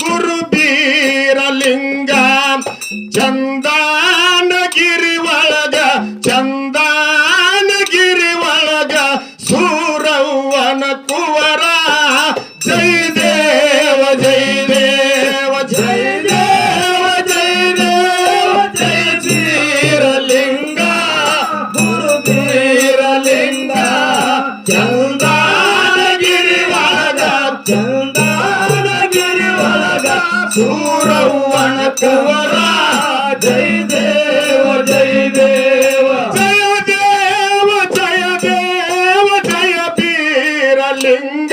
Gurup సూరవ్వన కవరా. జై దేవ జై దేవ. జయ దేవ జయ దేవ జయ వీరలింగ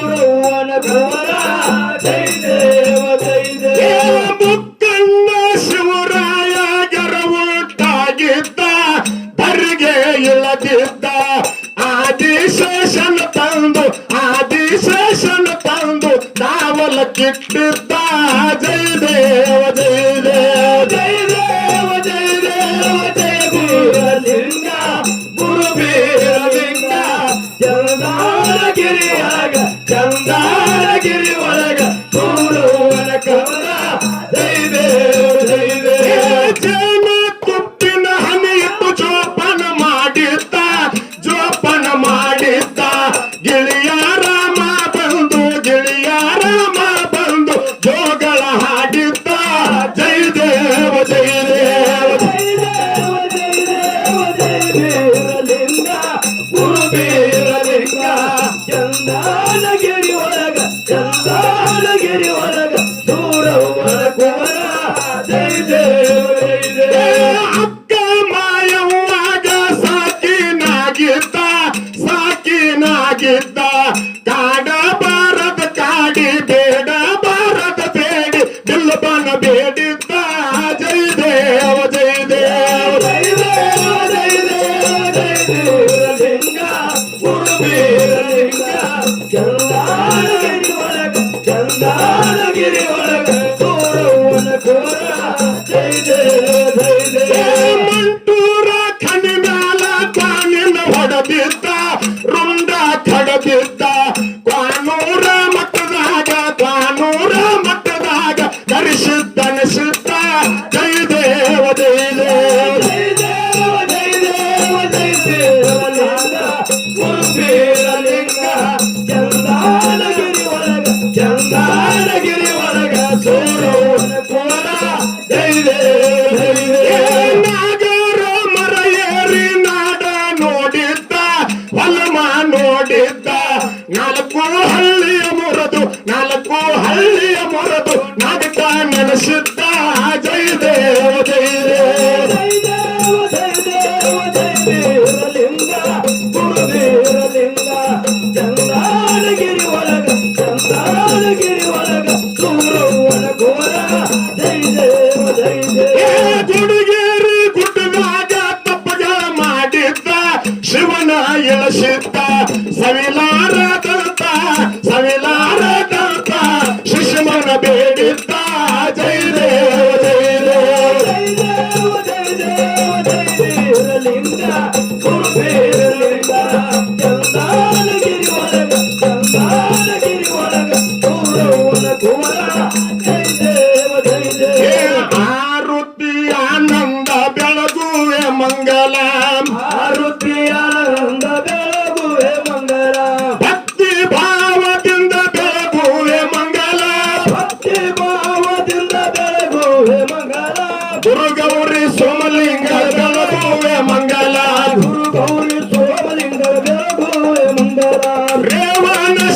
ಭುವನ ಭುವನ ಜೈ ದೇವ ಜೈ ದೇವ. ಮುಕ್ಕಣ್ಣ ಶಿವರಾಯ ಜರವುಟ್ಟಾಗಿದ್ದ ದರ್ಗೆ ಇಲ್ಲದಿದ್ದ, ಆದಿಶೇಷನ ತಂದು, ಆದಿಶೇಷನ ಜೈ ಜೈ ದೇವ. ಚಂದಾರಗಿರಿ ಒಳ Allah geliyor. ನಾಲ್ಕು ಹಳ್ಳಿಯ ಮೊರದು ನಾಲ್ಕು ಹಳ್ಳಿಯ ಮೊರದು ನಾಟಕ ನೆನೆಸುತ್ತಾ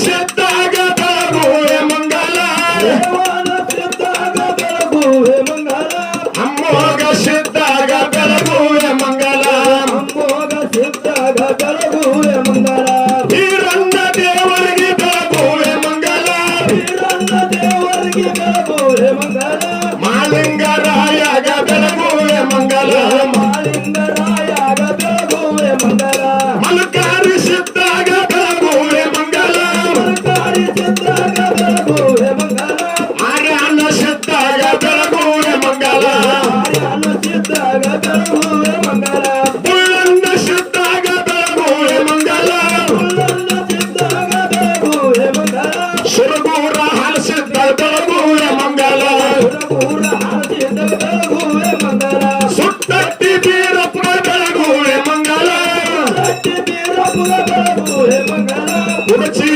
Shit. Number two.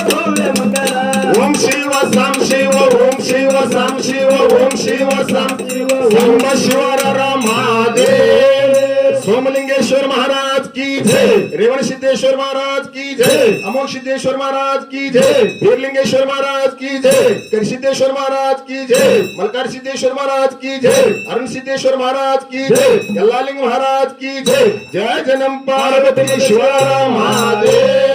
Om Shiv साम शिव ओम शिव साम शिव ओम शिव साम सोमेश्वर महादेव सोमलिंगेश्वर महाराज की जय। रेवण सिद्धेश्वर महाराज की जय। अमोक सिद्धेश्वर महाराज की जय। वीरलिंगेश्वर महाराज की जय। करसिद्धेश्वर महाराज की जय। मलकार सिद्धेश्वर महाराज की जय। अरुण सिद्धेश्वर महाराज की जय। गल्लालिंग महाराज की जय। जय जनम पार्वती शिवराम महादेव।